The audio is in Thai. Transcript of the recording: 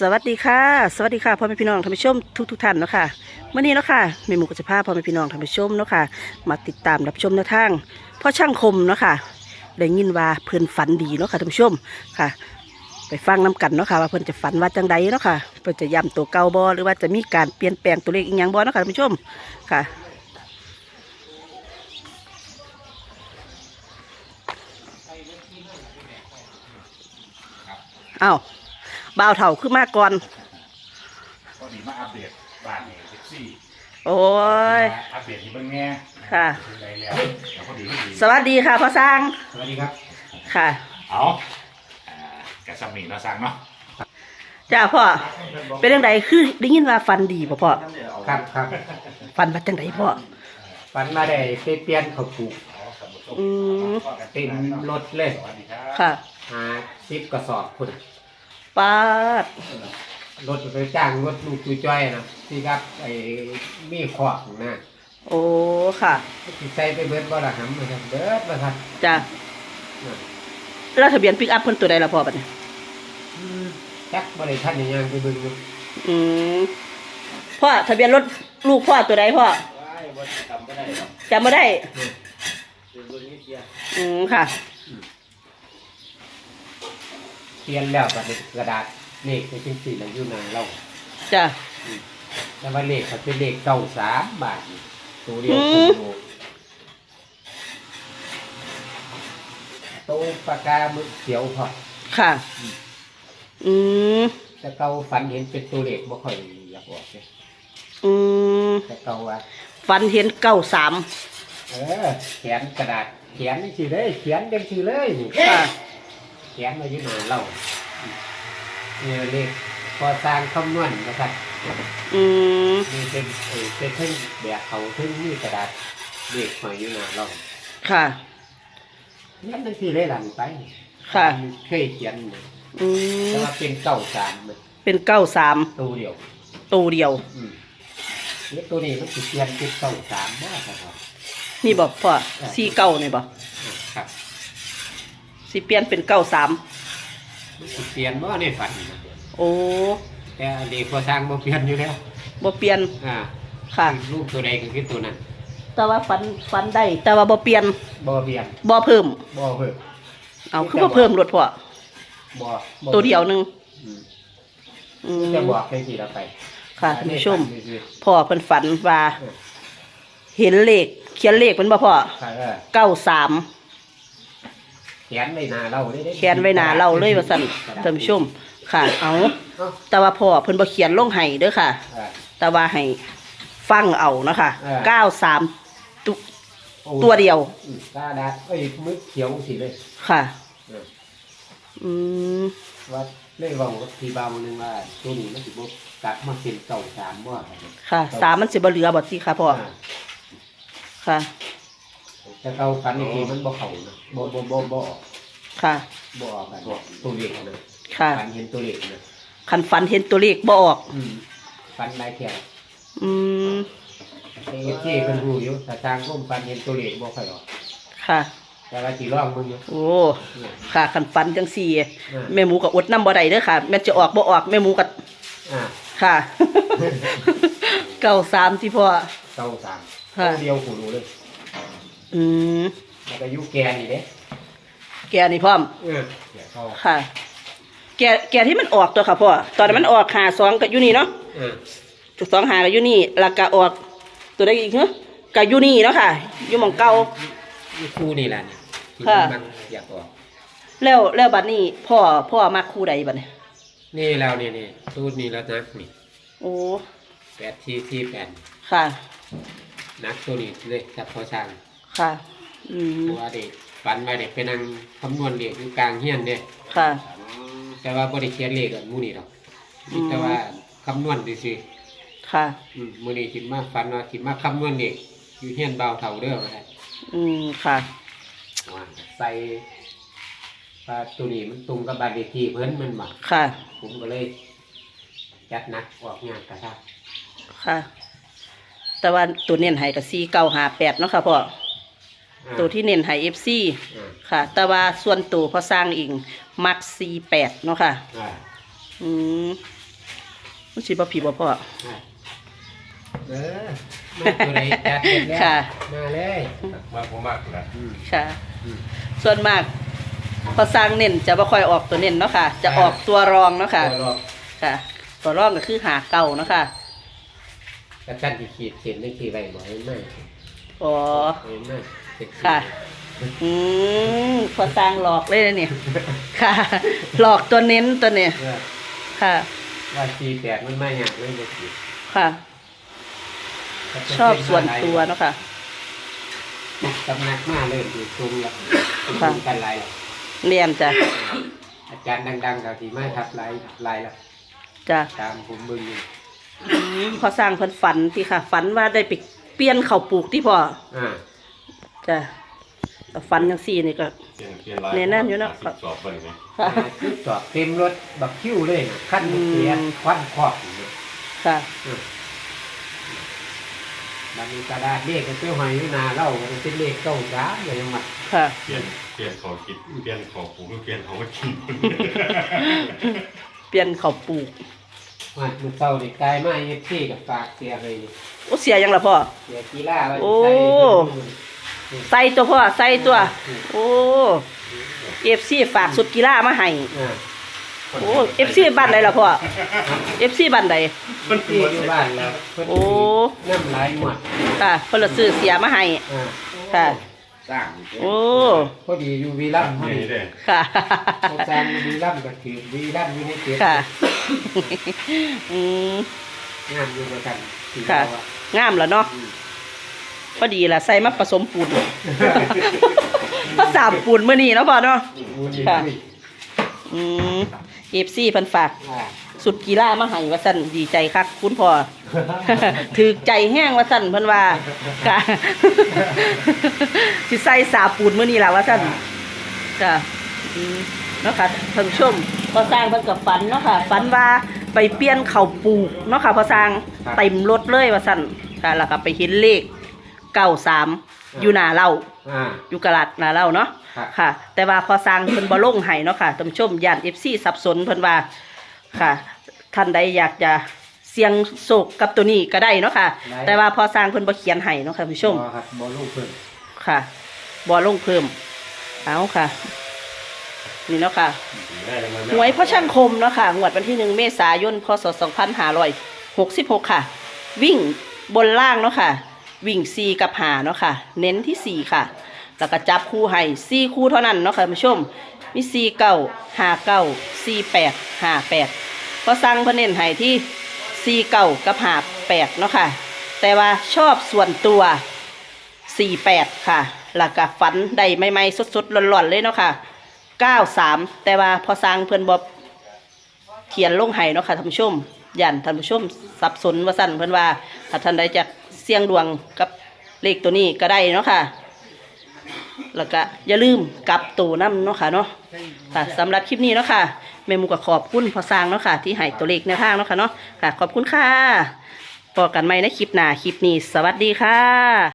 สวัสดีค่ะ สวัสดีค่ะพ่อแม่พี่น้องท่านผู้ชมทุกทุกท่านเนาะค่ะเมื่อนี้เนาะค่ะแม่หมูกจะพาพ่อแม่พี่น้องท่านผู้ชมเนาะค่ะมาติดตามรับชมแนวทางพ่อช่างคมเนาะค่ะได้ยินว่าเพื่อนฝันดีเนาะค่ะท่านผู้ชมค่ะ ไปฟังน้กันเนาะค่ะว่าเพื่อนจะฝันว่าจังใดเนาะค่ะเพื่อนจะย้ำตัวเก่าบอหรือว่าจะมีการเปลี่ยนแปลงตัวเลขอีกอย่างบอเนาะค่ะท่านผู้ชมค่ะอ้าว บ่าวเถ่าขึ้นมาก่อนพอดีมาอัปเดตบ้านนี่สิบสี่โอ้ยอัปเดตที่เบิ่งแง่ค่ะถึงใดแล้วแล้วพอดีพอดีสวัสดีค่ะพ่อสร้างสวัสดีครับ ค่ะเอาอ่ากระสัมนีเนาะสั่งเนาะจ้าพ่อเป็นยังไงคือได้ยินว่าฟันดีป่ะพ่อครับครับฟันมาจังไดพ่อฝันมาได้ไปเปลี่ยนเขาปลูกอืมเต็มรถเลยสวัสดีครับค่ะหาซิปกระสอบคุณ ปาดรถไปจ้างรถลูกจุยจ้อยนะที่ครับไอ้มีขอบนะโอ้ค่ะที่ใส่ไปเบิดบ่ละหำนะครับเบิดบ่ครับจ้าแล้วทะเบียนปิกอัพเพิ่นตัวใดละพ่อบัดนี้อืมจักบ่ได้ทันได้ยังไปเบิ่งอยู่อืมพ่อทะเบียนรถลูกพ่อตัวใดพ่อจำไม่ได้อืมค่ะ เปลี่ยนแล้วก็เป็นกระดาษเลขเป็นจังซี่แล้วอยู่หน้าเราจ้าแต่ว่าเลขเขาเป็นเลขเก้าสามบาทนี่ตัวเดียวอืโคมโลโตปากกามึกเขียวพอค่ะ อืมแต่เก่าฝันเห็นเป็นตัวเลขบ่ค่อยอยากบอกเลยอืมแต่เก่าว่าฟันเห็นเก้าสามเออเขียนกระดาษเขียนนี่สิเลยเขียนเต็มสิเลยนี่ค่ะ เขียนมาอยู่หน้าเราเนี่ยเลขพอสร้างคำนวณนะครับอืมนี่เป็นเออเป็นเพิ่งแบบเขาเพิ่งมีกระดาษเลขมาอยู่หน้าเราค่ะเขียนนั่นสิเลยหลังไปค่ะ เคยเขียนนะอืแต่มว่าเป็นเก้าสามมันเป็นเก้าสามตัวเดียว ตัวเดียว อืมเลขตัวนี้มันสิเปลี่ยนเป็นเก้าสามบ่ครับนี่บอกพ่อสี่เก้านี่บอก อ่าครับ สิเปลี่ยนเป็นเก้าสามมันสิเปลี่ยนบ่ในฝันนี่นะโอ้แต่อันนี้พอสร้างบ่เปลี่ยนอยู่แล้วบ่เปลี่ยนอ่าค่ะรูปตัวใดก็คือตัวนั้นแต่ว่าฟันฟันได้แต่ว่าบ่เปลี่ยนบ่เปลี่ยนบ่เพิ่มบ่เพิ่มเอาคือบ่เพิ่มรถพ่อบ่บ่ตัวเดียวหนึงอืมอืมจะบอกจังซี่ละไป ค่ะท่านผู้ชมอันนี้ฝันซื่อพ่อเพิ่นฝันว่าๆเออเห็นเลขเขียนเลขเป็นบ่พ่อค่ะเออเก้าสามเขียนไว้หน้าเราเลยด้เขียนไว้หน้าเราเลยว่าสั่นท่านผู้ชมค่ะ เอาเอ้าแต่ว่าพ่อเพิ่นบ่เขียนลงให้เด้อค่ะ เออ แต่ว่าให้ฟังเอานะคะเออ เก้าสามตุโอ้ตัวเดียวอืมกระดาษเอ้ยมึกเขียวสิเลยค่ะ เอออืมว่าเลยเว้ากับพี่บ่าวนึงว่าตัวนี้มันสิบ่กลับมาเป็นเก้าสามบ่ครับค่ะสามมันสิบ่เหลือบ่สิค่ะพ่ออ่าค่ะ แต่เก่าฝันอีกทีมันบ่เข้านะบ่บ่บ่บ่ออกค่ะ บ่ออกกันตัวเลขนะค่ะ ฝันเห็นตัวเลขนะคันฝันเห็นตัวเลขบ่ออก อืมฟันลายแขกอืม เอฟซีเพิ่นรู้อยู่แต่ทางร่มฟันเห็นตัวเลขบ่ค่อยออก ค่ะ แต่ว่าสิร้องมึงอยู่โอ้ค่ะคันฝันจังสี่อ่าแม่หมูก็อดน้ำบ่ได้เด้อค่ะ แม่นจะออกบ่ออกแม่หมูก็อ่าค่ะ เก้าสามที่พ่อเก้าสามค่ะตัวเดียวกูรู้เลย อืมแล้วก็อยู่แกนี่เด้แกนี่พร้อม เออเดี๋ยวเข้าค่ะ แกแกที่มันออกตัวค่ะพ่อ ตอนนั้นมันออกหาสองกับยูนี่เนาะเออจุดสองหากับยูนี่แล้วก็ออก ตัวได้อีกเหรอกับยูนี่เนาะค่ะอยู่หมองเก่า อยู่คู่นี่แหละนี่ที่ค่ะ มันอยากออกแล้วแล้วบัดนี้พ่อพ่อมาคู่ใดบัดนี้นี่แล้วนี่นี่ตูดนี่แล้วนักนี่โอ้ แปดที่ที่แปดค่ะ นักตัวนี้เลยจับพอช่าง ค่ะ อืมเพราะว่าเด็กฝันว่าเด็กไปนั่งคำนวณเลขอยู่กลางเฮียนเด้ค่ะ แต่ว่าบ่ได้เขียนเลขกับมูนี่หรอกอืมแต่ว่าคำนวณซื่อค่ะ ๆอืมมื้อนี้คิดมาฝันว่าคิดมาคำนวณเลขอยู่เฮียนเบาเท่าเด้อว่าซั่น อืม ค่ะ ว่าใส่ว่าตัวนี้มันตรงกับบ้านเลขที่เพิ่นมันบ่ค่ะ ผมก็เลย จัดหนักออกงานกระทับค่ะ แต่ว่าตัวเน้นให้กับซีเก้าหาแปดเนาะค่ะพ่ออ่า ตัวที่เน้นให้เอฟซีอ่าค่ะ แต่ว่าส่วนตัวพอสร้างอิงมักซีแปดเนาะค่ะอ่าอืมมันสิบ่ผีบ่พ่อเออมาตัวไหนจัดเสร็จแล้วค่ะ มาเลยมาผมมากนะอืมค่ะอืมส่วนมากพอสร้างเน้นจะบ่ค่อยออกตัวเน้นเนาะค่ะ จะออกตัวรองเนาะค่ะตัวรอบค่ะ ตัวรองก็คือหาเก่าเนาะค่ะกระกันที่ขีดเขียนได้ขีดไว้บ่ให้มาก อ๋อให้มากเจ็ดขีดค่ะ อืมพอสร้างหลอกเลยนะเนี่ย ค่ะ หลอกตัวเน้นตัวเนี่ยเพื่อค่ะ ว่าขีดแตกมันไม่หักเลยบ่ขีดค่ะ ชอบส่วนตัวเนาะค่ะ ตำหนักมากเลยอยู่ตรงละค่ะตรงกันหลายละเรียนจ้ะอาจารย์ดังๆกับที่มาทับหลายหลายละจ้ะตามผมเบิ่งอยู่อืมพอสร้างเพิ่นฝันที่ค่ะ ฝันว่าได้ไป เปลี่ยนข้าวปลูกที่พ่ออ่าจ้ะแต่ฝันจังซี่นี่ก็ เปลี่ยนเปลี่ยนลายแน่นอนอยู่เนอะสิบสอบไปไหมค่ะชุดจอดเต็มรถบักคิ้วเลยนะขั้นบักเสียอืมควันครอบอยู่เลยค่ะมันมีกระดาษเลขก็เพื่อหอยอยู่หนาเล่ามันเป็นเลขเก้าสามเลยยังมาค่ะ เปลี่ยนเปลี่ยนของกินเปลี่ยนของปลูกเปลี่ยนของกินเปลี่ยนข้าวปลูกว่ามันเศร้าเด็กกายมาเย็บที่กับฝากเสียเลยนี่ โอ้เสียยังล่ะพ่อ เสียกีฬาไว้โอ้ใส่ใส่ตัวพ่อใส่ตัว โอ้เอฟซีฝากสุดกีฬามาให้อ่าโอ้เอฟซีบ้านใดล่ะพ่อเอฟซีบ้านใดที่อยู่บ้านแล้วเพิ่นโอ้น้ำลายหมดค่ะเพิ่นละซื้อเสียมาให้อ่าค่ะ สร้างโอ้พอดีอยู่วีรัมย์พอนี่ดีเด้ค่ะอาจารย์วีรัมย์ก็ถือวีรัมย์อยู่ในเจ็ดค่ะอืมงามอยู่ด้วยกันถือ ค่ะว่างามแล้วเนาะอืมพอดีละใส่มาผสมปูนมาสามปูนมื้อนี้เนาะพ่อเนาะมูลนิค่ะธิอืมเอฟซีเพิ่นฝากอ่าสุดกีฬามาให้ว่าซั่นดีใจคักคุณพ่อถือใจแห้งว่าซั่นเพิ่นว่าค่ะสิใส่สาปูนมื้อนี้ล่ะว่าซั่นค่ะอืมเนาะค่ะท่านผู้ชมพอสร้างเพิ่นกับฝันเนาะค่ะฝันว่า ไปเปลี่ยนข้าวปลูกเนาะค่ะพอสร้างเต็มรถเลยว่าซั่นค่ะแล้วก็ไปเห็นเลข93อยู่หน้าเราอ่า อยู่กะลัดหน้าเราเนาะครับ ค่ะ แต่ว่าพอสร้างเพิ่นบ่ลงให้เนาะค่ะท่านผู้ชมย่าน FC สับสนเพิ่นว่าค่ะ ท่านใดอยากจะเสี่ยงโศกกับตัวนี้ก็ได้เนาะค่ะได้แต่ว่าพอสร้างเพิ่นบ่เขียนให้เนาะค่ะท่านผู้ชม บ่ครับบอลูกเพิ่นค่ะบ่ลงเพิ่ม เอาค่ะ นี่เนาะค่ะหวยพ่อช่างคมเนาะค่ะงวดวันที่หนึ่งเมษายนพศ2566ค่ะ วิ่งบนล่างเนาะค่ะ วิ่งซีกับหาเนาะค่ะ เน้นที่สี่ค่ะ แล้วก็จับคู่ให้ซีคู่เท่านั้นเนาะค่ะท่านผู้ชม มีซีเก้าหาเก้าซีแปดหาแปดพอสั่งเพนเน้นให้ที่ซีเก้ากับหาแปดเนาะค่ะ แต่ว่าชอบส่วนตัวสี่แปดค่ะ แล้วก็ฝันได้ใหม่ๆสดๆร้อนๆเลยเนาะค่ะ เก้าสามแต่ว่าพอสร้างเพื่อนบอเขียนลงไห้เนาะค่ะท่านผู้ชมย่านท่านผู้ชมสับสนว่าสั่นเพื่อนว่าถ้าท่านใดจะเสี่ยงดวงกับเลขตัวนี้ก็ได้เนาะค่ะ แล้วก็อย่าลืมกลับตัวน้ำเนาะค่ะเนาะค่ะสำหรับคลิปนี้เนาะค่ะแม่มูก็ขอบคุณพอสร้างเนาะค่ะ ที่ให้ตัวเลขในวทางเนาะค่ะเนาะค่ะ ขอบคุณค่ะพบกันใหม่ในคลิปหน้าคลิปนี้ สวัสดีค่ะ